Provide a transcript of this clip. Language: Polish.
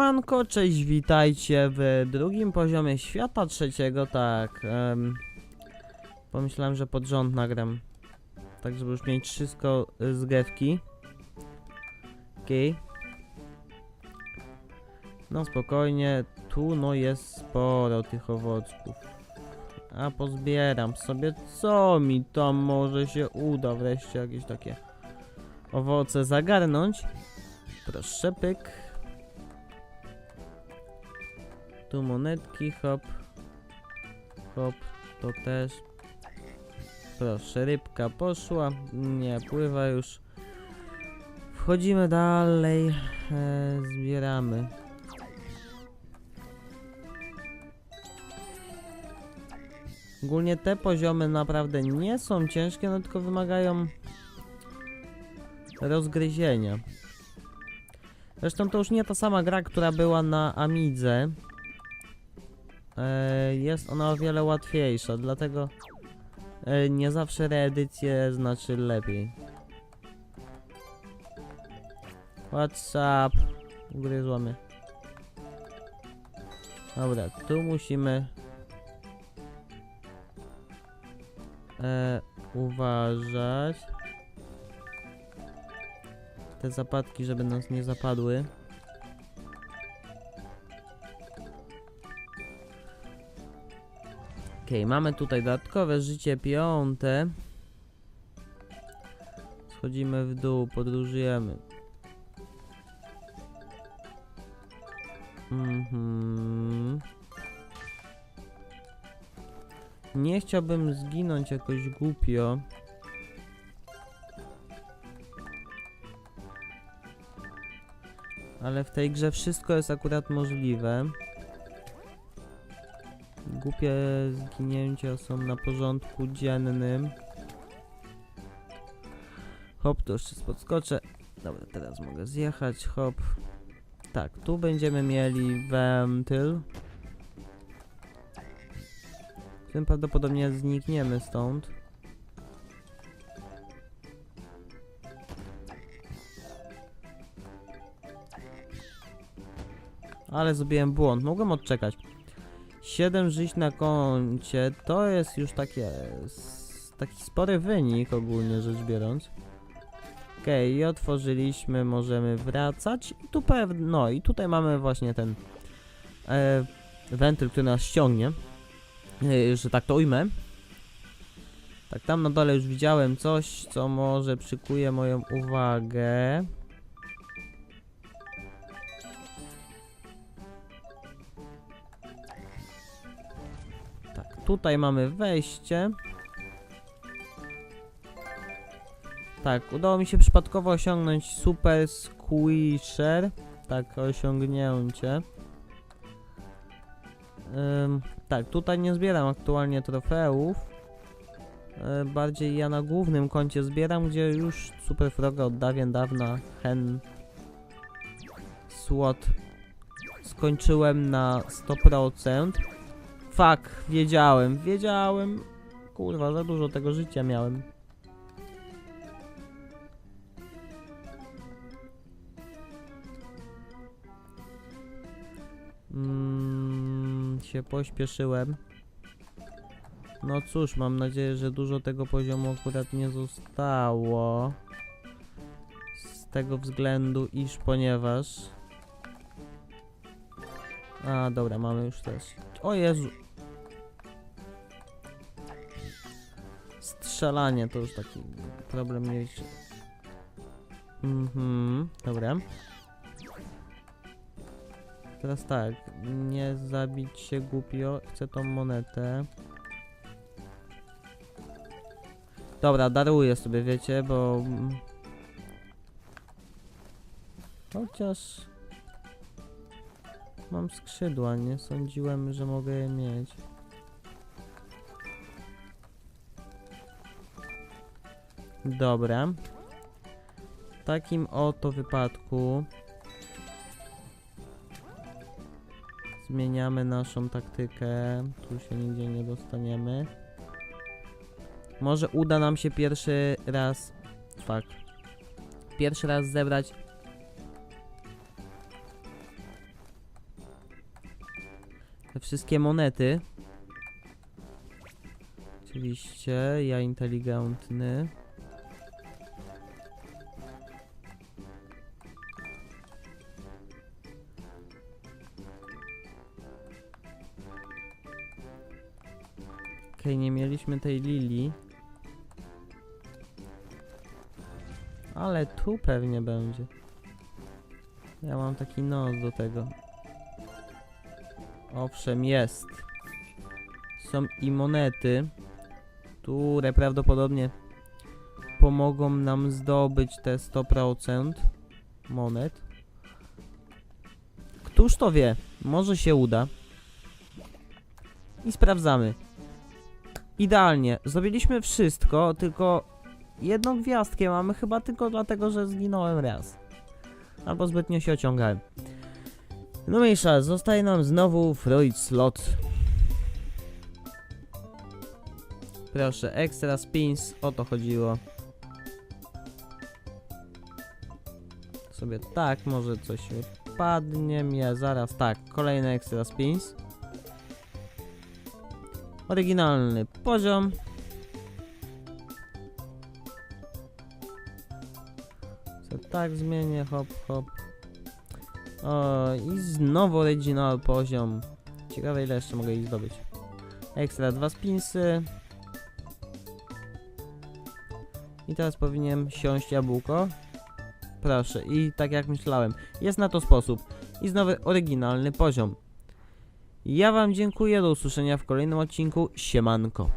Siemanko, cześć, witajcie w drugim poziomie świata trzeciego, tak. em, pomyślałem, że pod rząd nagram. Tak, żeby już mieć wszystko y, z gewki. Okej. No spokojnie, tu no jest sporo tych owocków. A pozbieram sobie, co mi tam może się uda wreszcie jakieś takie owoce zagarnąć. Proszę, pyk. Tu monetki, hop. Hop, to też. Proszę, rybka poszła. Nie, pływa już. Wchodzimy dalej. E, zbieramy. Ogólnie te poziomy naprawdę nie są ciężkie, no tylko wymagają rozgryzienia. Zresztą to już nie ta sama gra, która była na Amidze. E, jest ona o wiele łatwiejsza, dlatego e, nie zawsze reedycję znaczy lepiej. What's up? Ugryzła mnie. Dobra, tu musimy e, uważać. Te zapadki, żeby nas nie zapadły. Okej, mamy tutaj dodatkowe życie piąte. Schodzimy w dół, podróżujemy. Mhm. Nie chciałbym zginąć jakoś głupio. Ale w tej grze wszystko jest akurat możliwe. Głupie zginięcia są na porządku dziennym. Hop, to jeszcze podskoczę. Dobra, teraz mogę zjechać, hop. Tak, tu będziemy mieli wentyl. Tym prawdopodobnie znikniemy stąd. Ale zrobiłem błąd, mogłem odczekać. 7 żyć na koncie to jest już takie taki spory wynik ogólnie rzecz biorąc. Okej, i otworzyliśmy, możemy wracać. I tu pewnie, no i tutaj mamy właśnie ten e, wentyl, który nas ściągnie, e, że tak to ujmę. Tak, tam na dole już widziałem coś, co może przykuje moją uwagę. Tutaj mamy wejście. Tak, udało mi się przypadkowo osiągnąć Super Squisher. Tak, osiągnięcie. Ym, tak, tutaj nie zbieram aktualnie trofeów. E, bardziej ja na głównym koncie zbieram, gdzie już Super Froga od dawien dawna hen SWOT skończyłem na 100%. Fuck, wiedziałem, wiedziałem. Kurwa, za dużo tego życia miałem. Mm, się pośpieszyłem. No cóż, mam nadzieję, że dużo tego poziomu akurat nie zostało. Z tego względu, iż ponieważ... A, dobra, mamy już też. O Jezu! Strzelanie to już taki problem mniejszy. Mhm, dobra. Teraz tak, nie zabić się głupio, chcę tą monetę. Dobra, daruję sobie, wiecie, bo... Chociaż... Mam skrzydła, nie sądziłem, że mogę je mieć. Dobra. W takim oto wypadku... Zmieniamy naszą taktykę. Tu się nigdzie nie dostaniemy. Może uda nam się pierwszy raz. Fuck. Pierwszy raz zebrać te wszystkie monety. Oczywiście, ja inteligentny. Okej, nie mieliśmy tej lilii. Ale tu pewnie będzie. Ja mam taki nos do tego. Owszem, jest. Są i monety, które prawdopodobnie pomogą nam zdobyć te 100% monet. Któż to wie? Może się uda. I sprawdzamy. Idealnie. Zrobiliśmy wszystko, tylko jedną gwiazdkę mamy chyba tylko dlatego, że zginąłem raz. Albo zbytnio się ociągałem. No mniejsza, zostaje nam znowu Freud slot. Proszę, extra spins, o to chodziło. Sobie tak, może coś wypadnie mnie zaraz. Tak, kolejny extra spins. Oryginalny poziom. Co tak zmienię, hop, hop. O, i znowu original poziom. Ciekawe ile jeszcze mogę ich zdobyć. Ekstra dwa spinsy. I teraz powinien siąść jabłko. Proszę, i tak jak myślałem, jest na to sposób. I znowu oryginalny poziom. Ja wam dziękuję, do usłyszenia w kolejnym odcinku. Siemanko.